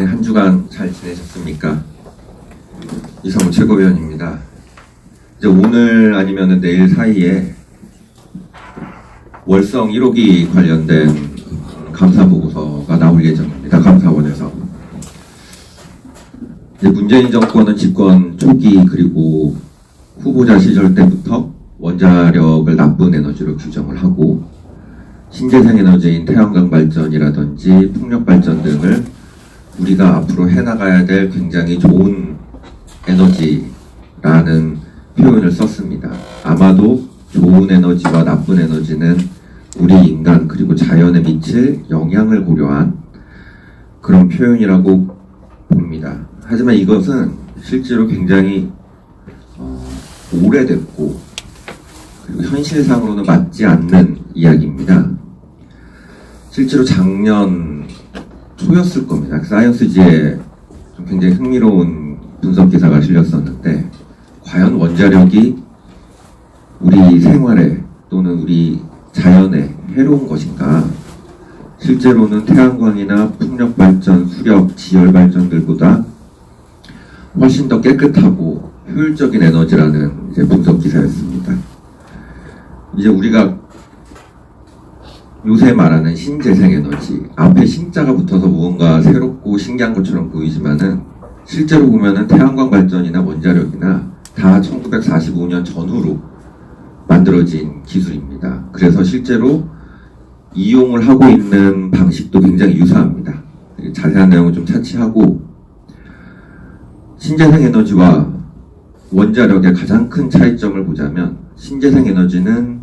네, 한 주간 잘 지내셨습니까? 이성우 최고위원입니다. 이제 오늘 아니면 내일 사이에 월성 1호기 관련된 감사 보고서가 나올 예정입니다. 감사원에서. 문재인 정권은 집권 초기 그리고 후보자 시절 때부터 원자력을 나쁜 에너지로 규정을 하고 신재생 에너지인 태양광 발전이라든지 풍력 발전 등을 우리가 앞으로 해나가야 될 굉장히 좋은 에너지라는 표현을 썼습니다. 아마도 좋은 에너지와 나쁜 에너지는 우리 인간 그리고 자연에 미칠 영향을 고려한 그런 표현이라고 봅니다. 하지만 이것은 실제로 굉장히 어, 오래됐고 그리고 현실상으로는 맞지 않는 이야기입니다. 실제로 작년 초였을 겁니다. 사이언스지에 좀 굉장히 흥미로운 분석 기사가 실렸었는데 과연 원자력이 우리 생활에 또는 우리 자연에 해로운 것인가? 실제로는 태양광이나 풍력 발전, 수력, 지열 발전들보다 훨씬 더 깨끗하고 효율적인 에너지라는 분석 기사였습니다. 이제 우리가 요새 말하는 신재생 에너지 앞에 신자가 붙어서 무언가 새롭고 신기한 것처럼 보이지만은 실제로 보면은 태양광 발전이나 원자력이나 다 1945년 전후로 만들어진 기술입니다. 그래서 실제로 이용을 하고 있는 방식도 굉장히 유사합니다. 자세한 내용은 좀 차치하고 신재생 에너지와 원자력의 가장 큰 차이점을 보자면 신재생 에너지는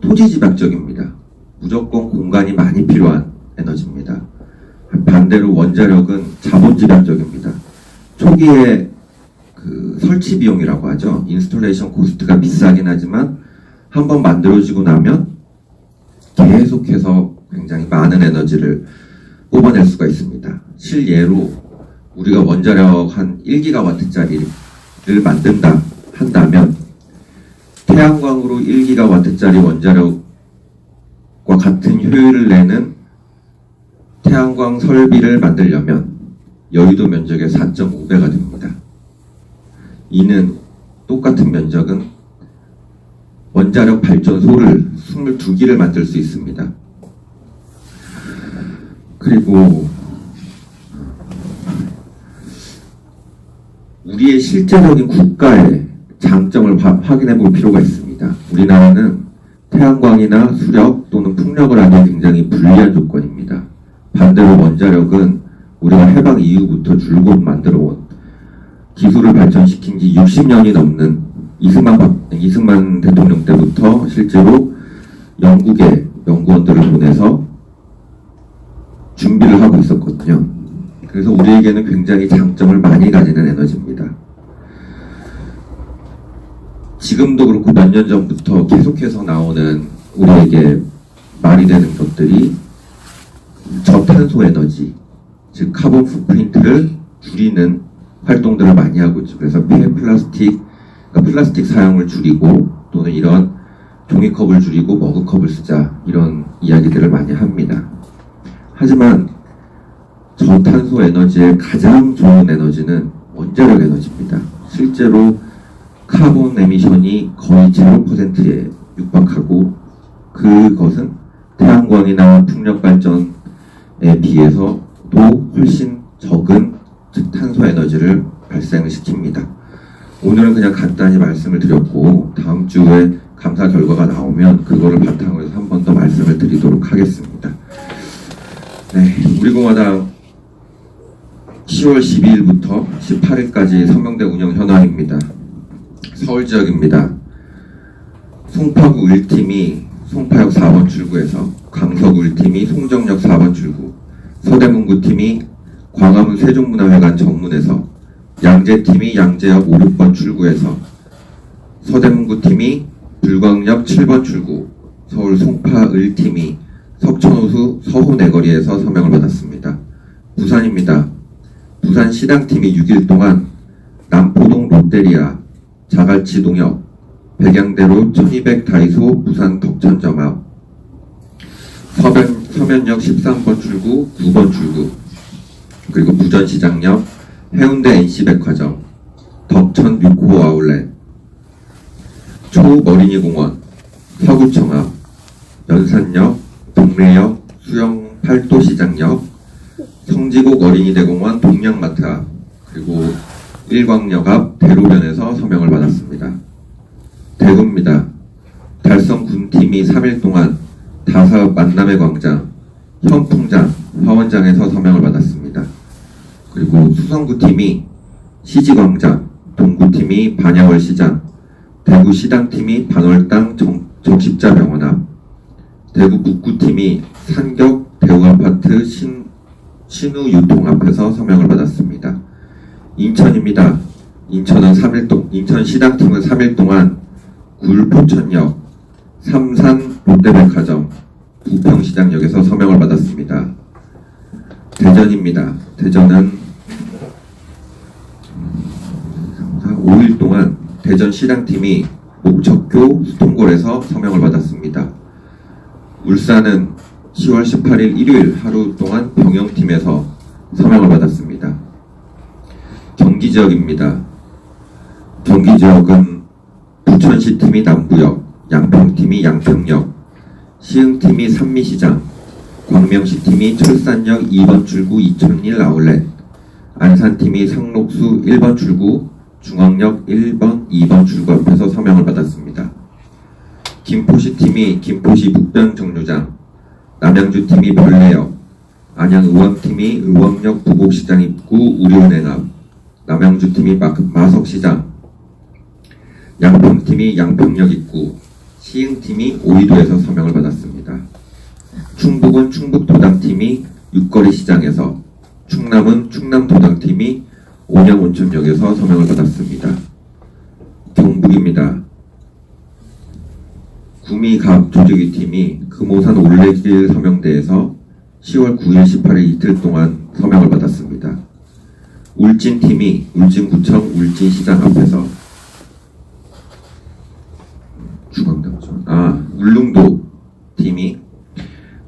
토지 집약적입니다. 무조건 공간이 많이 필요한 에너지입니다. 반대로 원자력은 자본 집약적입니다. 초기에 그 설치 비용이라고 하죠. 인스톨레이션 코스트가 비싸긴 하지만 한 번 만들어지고 나면 계속해서 굉장히 많은 에너지를 뽑아낼 수가 있습니다. 실예로 우리가 원자력 한 1기가와트짜리를 만든다 한다면 태양광으로 1기가와트짜리 원자력과 같은 효율을 내는 태양광 설비를 만들려면 여의도 면적의 4.5배가 됩니다. 이는 똑같은 면적은 원자력 발전소를 22기를 만들 수 있습니다. 그리고 우리의 실제적인 국가의 장점을 화, 확인해 볼 필요가 있습니다. 우리나라는 태양광이나 수력 또는 풍력을 하기 굉장히 불리한 조건입니다. 반대로 원자력은 우리가 해방 이후부터 줄곧 만들어 온 기술을 발전시킨 지 60년이 넘는 이승만, 박- 이승만 대통령 때부터 실제로 영국의 연구원들을 보내서 준비를 하고 있었거든요. 그래서 우리에게는 굉장히 장점을 많이 가지는 에너지입니다. 지금도 그렇고 몇 년 전부터 계속해서 나오는 우리에게 말이 되는 것들이 저탄소 에너지, 즉 카본 풋프린트를 줄이는 활동들을 많이 하고 있죠. 그래서 폐 플라스틱, 그러니까 플라스틱 사용을 줄이고 또는 이런 종이컵을 줄이고 머그컵을 쓰자 이런 이야기들을 많이 합니다. 하지만 저탄소 에너지의 가장 좋은 에너지는 원자력 에너지입니다. 실제로 카본 에미션이 거의 0%에 육박하고 그것은 태양광이나 풍력 발전에 비해서도 훨씬 적은 즉 탄소 에너지를 발생을 시킵니다. 오늘은 그냥 간단히 말씀을 드렸고 다음 주에 감사 결과가 나오면 그거를 바탕으로 해서 한 번 더 말씀을 드리도록 하겠습니다. 네, 우리 공화당 10월 12일부터 18일까지 서명대 운영 현황입니다. 서울 지역입니다. 송파구 1팀이 송파역 4번 출구에서 강서구 1팀이 송정역 4번 출구 서대문구 팀이 광화문 세종문화회관 정문에서 양재팀이 양재역 5, 6번 출구에서 서대문구 팀이 불광역 7번 출구 서울 송파 을팀이 석천호수 서호 내거리에서 서명을 받았습니다. 부산입니다. 부산 시당팀이 6일 동안 남포동 롯데리아 자갈치 동역 백양대로 1200 다이소 부산 덕천점 앞 서면, 서면역 13번 출구 9번 출구. 그리고 부전시장역, 해운대 NC백화점, 덕천 뉴코 아울렛, 초머리니 공원, 서구청 앞, 연산역, 동래역, 수영 팔도시장역, 성지곡 어린이대공원 동양마트 앞, 그리고 일광역 앞 대로변에서 서명을 받았습니다. 대구입니다. 달성 군팀이 3일 동안 다사업 만남의 광장, 현풍장, 화원장에서 서명을 받았습니다. 그리고 수성구팀이 시지광장, 동구팀이 반야월 시장, 대구 시당팀이 반월당 정, 적십자병원 앞, 대구 북구팀이 산격 대우아파트 신, 신우 유통 앞에서 서명을 받았습니다. 인천입니다. 인천은 3일 동, 인천 시당팀은 3일 동안 굴포천역, 삼산 롯데백화점, 부평시장역에서 서명을 받았습니다. 대전입니다. 대전은 5일 동안 대전 시당팀이 목척교 수통골에서 서명을 받았습니다. 울산은 10월 18일 일요일 하루 동안 병영팀에서 서명을 받았습니다. 경기 지역입니다. 경기 지역은 부천시 팀이 남구역, 양평팀이 양평역, 시흥팀이 산미시장, 광명시 팀이 철산역 2번 출구 2001 아울렛, 안산팀이 상록수 1번 출구, 중앙역 1번, 2번 출구 앞에서 서명을 받았습니다. 김포시 팀이 김포시 북변 정류장, 남양주 팀이 별내역, 안양 의왕팀이 의왕역 부곡시장 입구 우리은행 앞, 남양주 팀이 마, 마석시장, 양평 팀이 양평역 입구, 시흥 팀이 오이도에서 서명을 받았습니다. 충북은 충북도당 팀이 육거리 시장에서, 충남은 충남도당 팀이 온양 온천역에서 서명을 받았습니다. 경북입니다. 구미갑 조직위 팀이 금오산 올레길 서명대에서 10월 9일, 18일 이틀 동안 서명을 받았습니다. 울진 팀이 울진구청 울진시장 앞에서 중앙당 지원 아 울릉도 팀이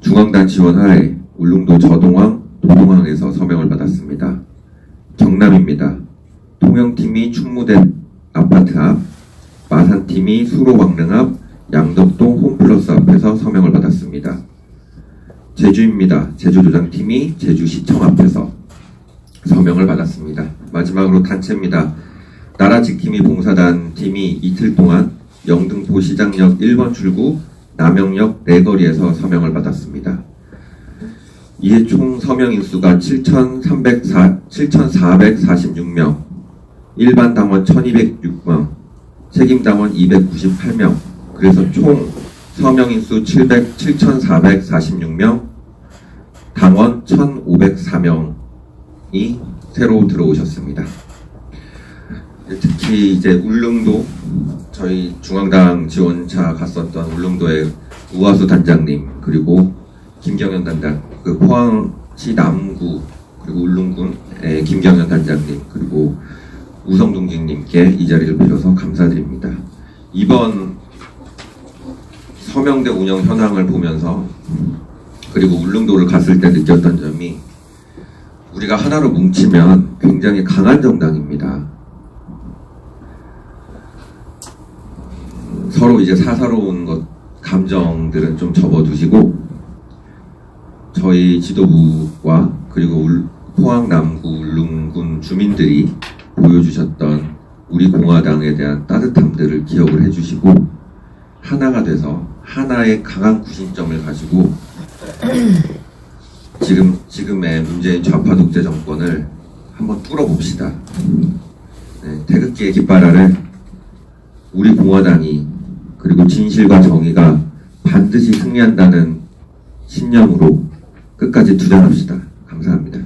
중앙단 지원 하에 울릉도 저동항 도동항에서 서명을 받았습니다. 경남입니다. 통영팀이 충무대 아파트 앞, 마산팀이 수로왕릉 앞, 양덕동 홈플러스 앞에서 서명을 받았습니다. 제주입니다. 제주도장팀이 제주시청 앞에서 서명을 받았습니다. 마지막으로 단체입니다. 나라 지킴이 봉사단 팀이 이틀 동안 영등포 시장역 1번 출구 남영역 내거리에서 서명을 받았습니다. 이에 총 서명 인수가 7,304 7,446명, 일반 당원 1,206명, 책임 당원 298명, 그래서 총 서명 인수 700 7,446명, 당원 1,504명 이 새로 들어오셨습니다. 특히 이제 울릉도 저희 중앙당 지원차 갔었던 울릉도의 우하수 단장님 그리고 김경현 단장 그 포항시 남구 그리고 울릉군의 김경현 단장님 그리고 우성동직님께 이 자리를 빌어서 감사드립니다. 이번 서명대 운영 현황을 보면서 그리고 울릉도를 갔을 때 느꼈던 점이 우리가 하나로 뭉치면 굉장히 강한 정당입니다. 서로 이제 사사로운 것 감정들은 좀 접어두시고 저희 지도부와 그리고 울- 포항 남구 울릉군 주민들이 보여주셨던 우리 공화당에 대한 따뜻함들을 기억을 해주시고 하나가 돼서 하나의 강한 구심점을 가지고 지금 지금의 문재인 좌파 독재 정권을 한번 뚫어봅시다. 네, 태극기의 깃발 아래 우리 공화당이 그리고 진실과 정의가 반드시 승리한다는 신념으로 끝까지 투쟁합시다. 감사합니다.